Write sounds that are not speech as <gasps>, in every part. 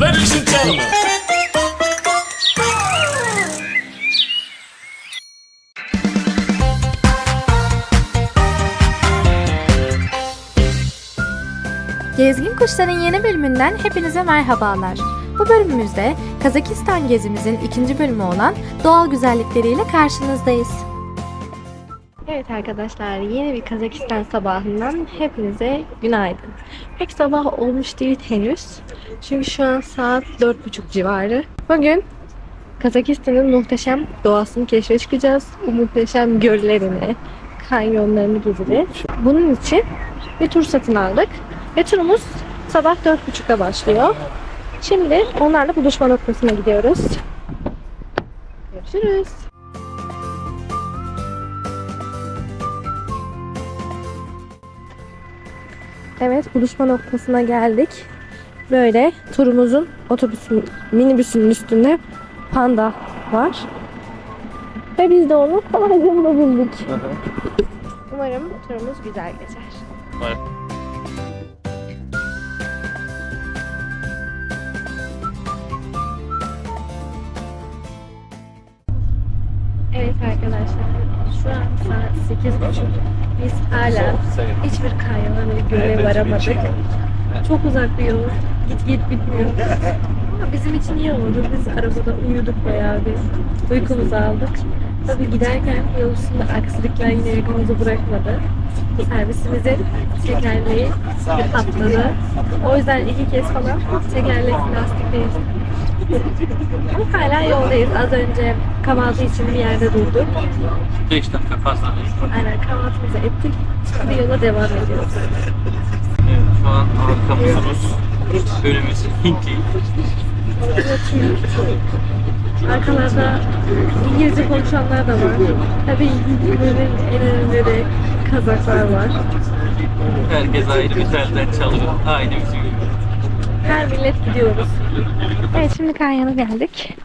Ladies and gentlemen. Gezgin Kuşların yeni bölümünden hepinize merhabalar. Bu bölümümüzde Kazakistan gezimizin ikinci bölümü olan doğal güzellikleriyle karşınızdayız. Evet arkadaşlar yeni bir Kazakistan sabahından hepinize günaydın. Pek sabah olmuş değil henüz. Çünkü şu an saat 4.30 civarı. Bugün Kazakistan'ın muhteşem doğasını keşfe çıkacağız. Bu muhteşem göllerini, kanyonlarını gezeceğiz. Bunun için bir tur satın aldık. Ve turumuz sabah 4.30'da başlıyor. Şimdi onlarla buluşma noktasına gidiyoruz. Görüşürüz. Evet buluşma noktasına geldik. Böyle turumuzun otobüsün, minibüsünün üstünde panda var. Ve biz de onu kolayca bulabildik. Umarım turumuz güzel geçer. Evet hala hiçbir kanyona ve göle varamadık. Çok uzak bir yol. Git git bitmiyor. Ama bizim için iyi oldu. Biz arabada uyuduk bayağı bir. Uykumuzu aldık. Tabii giderken yol üstünde aksilikler yine uykumuzu bırakmadı. Servisimizin tekerleği bir patladı. O yüzden iki kez falan tekerlek lastik değiştirdik. Ama hala yoldayız. Az önce kahvaltı için bir yerde durduk. 5 dakika fazla. Aynen kahvaltımızı ettik. Şimdi yola devam ediyoruz. Evet, şu an arkamız Rus, önümüz Hintli. Arkalarda İngilizce konuşanlar da var. Tabii İngilizlerin en önünde de Kazaklar var. Herkes ayrı bir telden çalıyor. Aynı müziği. Her millet gidiyoruz. Evet şimdi Kanyon'a geldik.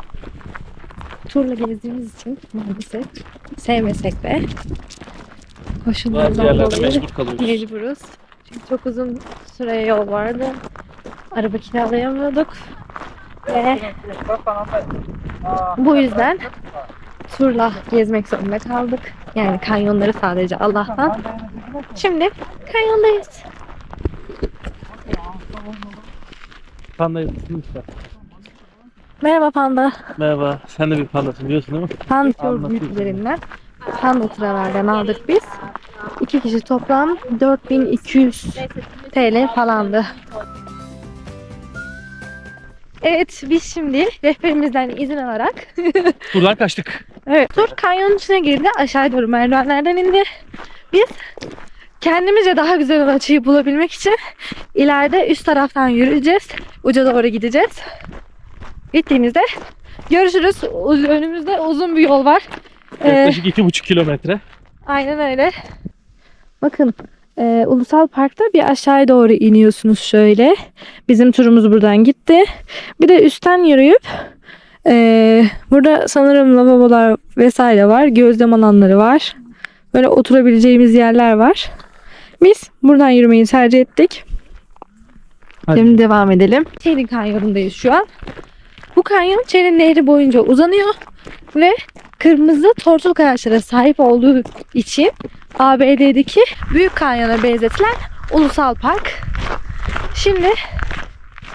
Turla gezdiğimiz için maalesef sevmesek de koşullardan dolayı mecbur mecburuz. Çünkü çok uzun süre yol vardı. Araba kiralayamıyorduk. Ve bu yüzden turla gezmek zorunda kaldık. Yani kanyonları sadece Allah'tan. Şimdi kanyondayız. Panda yapmışlar. Merhaba panda. Merhaba. Sen de bir pandasın biliyorsun değil mi? Panda tur büyüklerinden Panda Travel'den aldık biz. İki kişi toplam 4200 TL falandı. Evet biz şimdi rehberimizden izin alarak <laughs> Buradan kaçtık. Evet, tur kanyonun içine girdi. Aşağı doğru merdivenlerden indi. Biz kendimizce daha güzel olan açıyı bulabilmek için ileride üst taraftan yürüyeceğiz. Uca doğru gideceğiz. Gittiğimizde görüşürüz. Uz- Önümüzde uzun bir yol var. Ee, Yaklaşık iki buçuk kilometre. aynen öyle. Bakın e, Ulusal Park'ta bir aşağıya doğru iniyorsunuz şöyle. Bizim turumuz buradan gitti. Bir de üstten yürüyüp e, burada sanırım lavabolar vesaire var. Gözlem alanları var. Böyle oturabileceğimiz yerler var. Biz buradan yürümeyi tercih ettik. Hadi. Şimdi devam edelim. Çerin Kanyonu'ndayız şu an. Bu kanyon Çerin Nehri boyunca uzanıyor ve kırmızı tortul kayaçlara sahip olduğu için ABD'deki Büyük Kanyon'a benzetilen ulusal park. Şimdi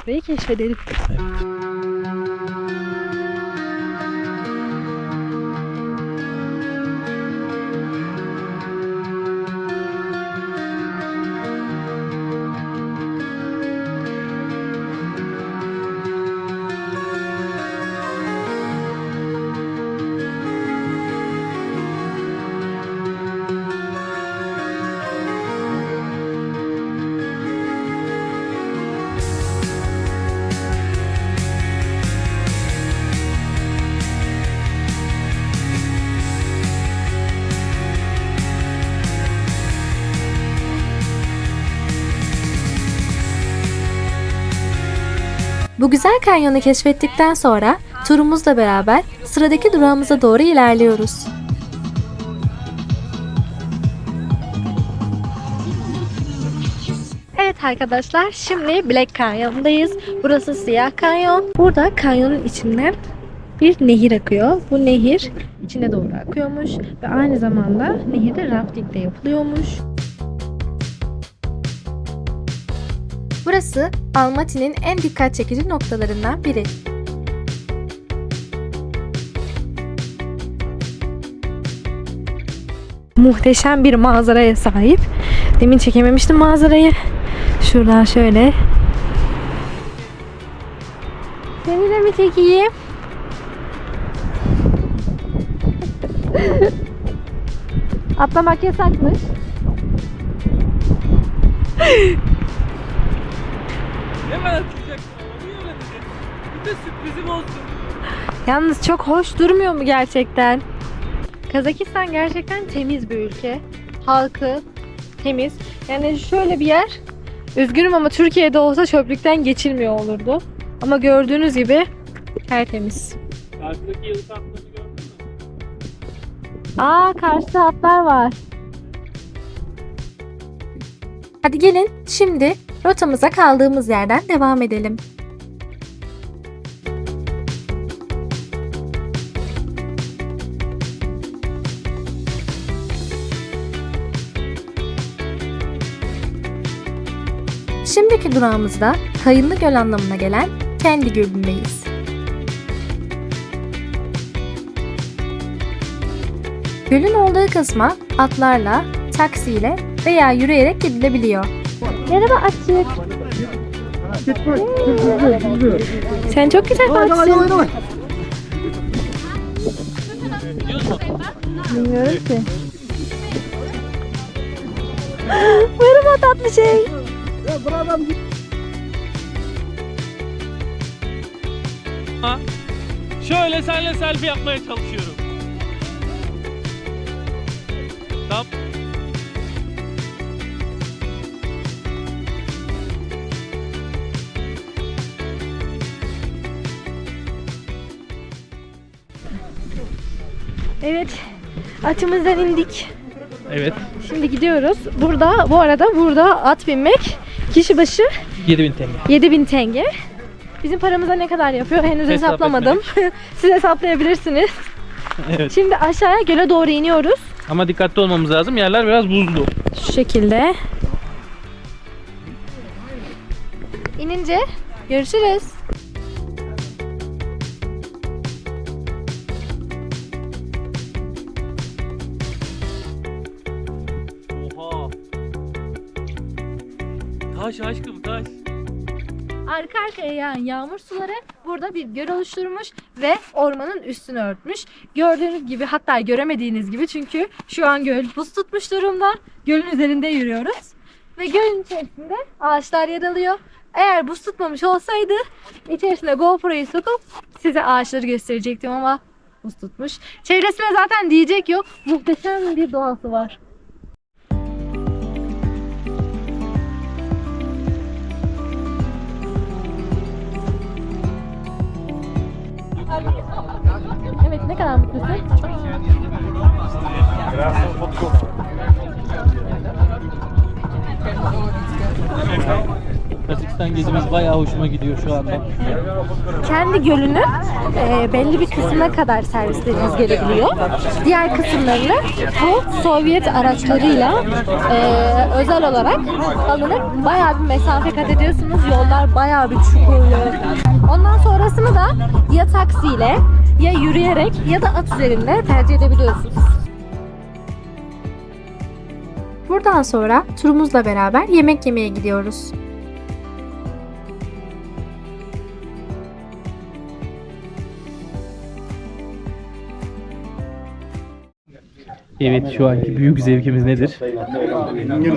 burayı keşfedelim. Bu güzel kanyonu keşfettikten sonra turumuzla beraber sıradaki durağımıza doğru ilerliyoruz. Evet arkadaşlar şimdi Black Canyon'dayız. Burası siyah kanyon. Burada kanyonun içinden bir nehir akıyor. Bu nehir içine doğru akıyormuş ve aynı zamanda nehirde rafting de yapılıyormuş. Burası Almaty'nin en dikkat çekici noktalarından biri. Muhteşem bir manzaraya sahip. Demin çekememiştim manzarayı. Şuradan şöyle. Seni de mi çekeyim? Atlamak yasakmış. <laughs> Hemen ama dedin? Bir de sürprizi bozdun. Yalnız çok hoş durmuyor mu gerçekten? Kazakistan gerçekten temiz bir ülke. Halkı temiz. Yani şöyle bir yer. Üzgünüm ama Türkiye'de olsa çöplükten geçilmiyor olurdu. Ama gördüğünüz gibi tertemiz. Karşıdaki yıldız atlarını gördün mü? Aa karşıda atlar var. Hadi gelin şimdi rotamıza kaldığımız yerden devam edelim. Şimdiki durağımızda Kayınlı Göl anlamına gelen Kendi Gölü'ndeyiz. Gölün olduğu kısma atlarla, taksiyle veya yürüyerek gidilebiliyor. Merhaba Açık. Sen çok güzel baksın. Bilmiyorum ki. <gasps> Merhaba tatlı şey. Şöyle senle selfie yapmaya çalışıyorum. Tamam. Evet. Atımızdan indik. Evet. Şimdi gidiyoruz. Burada bu arada burada at binmek kişi başı 7000 TL. 7000 tenge. Bizim paramıza ne kadar yapıyor henüz Hesap hesaplamadım. <laughs> Siz hesaplayabilirsiniz. Evet. Şimdi aşağıya göle doğru iniyoruz. Ama dikkatli olmamız lazım. Yerler biraz buzlu. Şu şekilde. İnince görüşürüz. Taş aşkım taş. Arka arkaya yağan yağmur suları burada bir göl oluşturmuş ve ormanın üstünü örtmüş. Gördüğünüz gibi hatta göremediğiniz gibi çünkü şu an göl buz tutmuş durumda. Gölün üzerinde yürüyoruz. Ve gölün içerisinde ağaçlar yer alıyor. Eğer buz tutmamış olsaydı içerisine GoPro'yu sokup size ağaçları gösterecektim ama buz tutmuş. Çevresine zaten diyecek yok. Muhteşem bir doğası var. Evet ne kadar mutlusun? Kazakistan gezimiz bayağı hoşuma gidiyor şu anda. kendi gölünün e, belli bir kısmına kadar servisleriniz gelebiliyor. Diğer kısımlarını bu Sovyet araçlarıyla e, özel olarak alınıp bayağı bir mesafe kat ediyorsunuz. Yollar bayağı bir çukurlu. Taksiyle ya yürüyerek ya da at üzerinde tercih edebiliyorsunuz. Buradan sonra turumuzla beraber yemek yemeye gidiyoruz. Evet şu anki büyük zevkimiz nedir?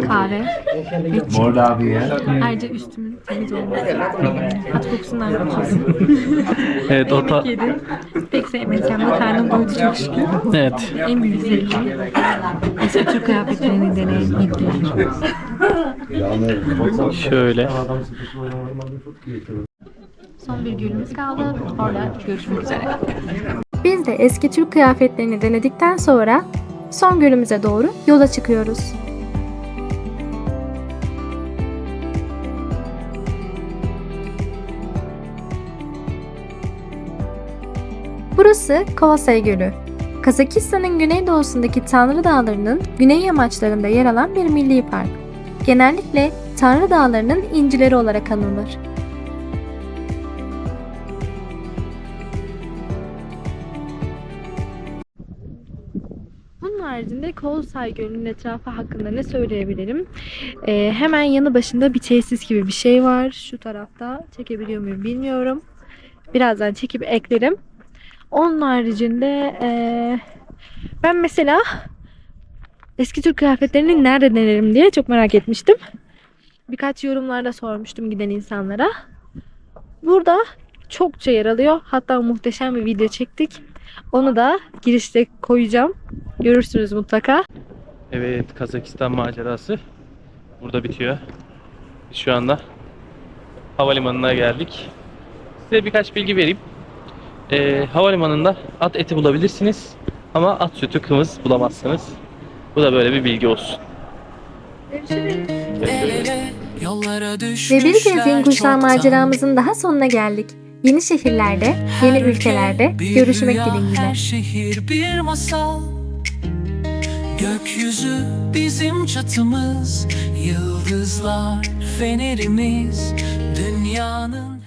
Kahve. Abi ya. Ayrıca üstümün temiz olması. At kokusundan kurtulsun. Evet o ta- Yedim. Pek sevmedim. Ama karnım doydu çok şükür. Evet. En büyük zevkim eski Türk kıyafetlerini denemek. Şöyle. Son bir gülümüz kaldı. Orada görüşmek üzere. Biz de eski Türk kıyafetlerini denedikten sonra son gölümüze doğru yola çıkıyoruz. Burası Kovasay Gölü. Kazakistan'ın güneydoğusundaki Tanrı Dağları'nın güney yamaçlarında yer alan bir milli park. Genellikle Tanrı Dağları'nın incileri olarak anılır. Haricinde Kovasay Gölü'nün etrafı hakkında ne söyleyebilirim? Ee, hemen yanı başında bir tesis gibi bir şey var. Şu tarafta çekebiliyor muyum bilmiyorum. Birazdan çekip eklerim. Onun haricinde eee, ben mesela eski Türk kıyafetlerini nerede denerim diye çok merak etmiştim. Birkaç yorumlarda sormuştum giden insanlara. Burada çokça yer alıyor. Hatta muhteşem bir video çektik. Onu da girişte koyacağım. Görürsünüz mutlaka. Evet Kazakistan macerası burada bitiyor. Biz şu anda havalimanına geldik. Size birkaç bilgi vereyim. Ee, havalimanında at eti bulabilirsiniz ama at sütü kımız bulamazsınız. Bu da böyle bir bilgi olsun. Ve bir gezgin kuşlar maceramızın daha sonuna geldik. Yeni şehirlerde, yeni ülkelerde görüşmek dileğiyle. Her şehir bir masal Gökyüzü bizim çatımız. Yıldızlar fenerimiz. Dünyanın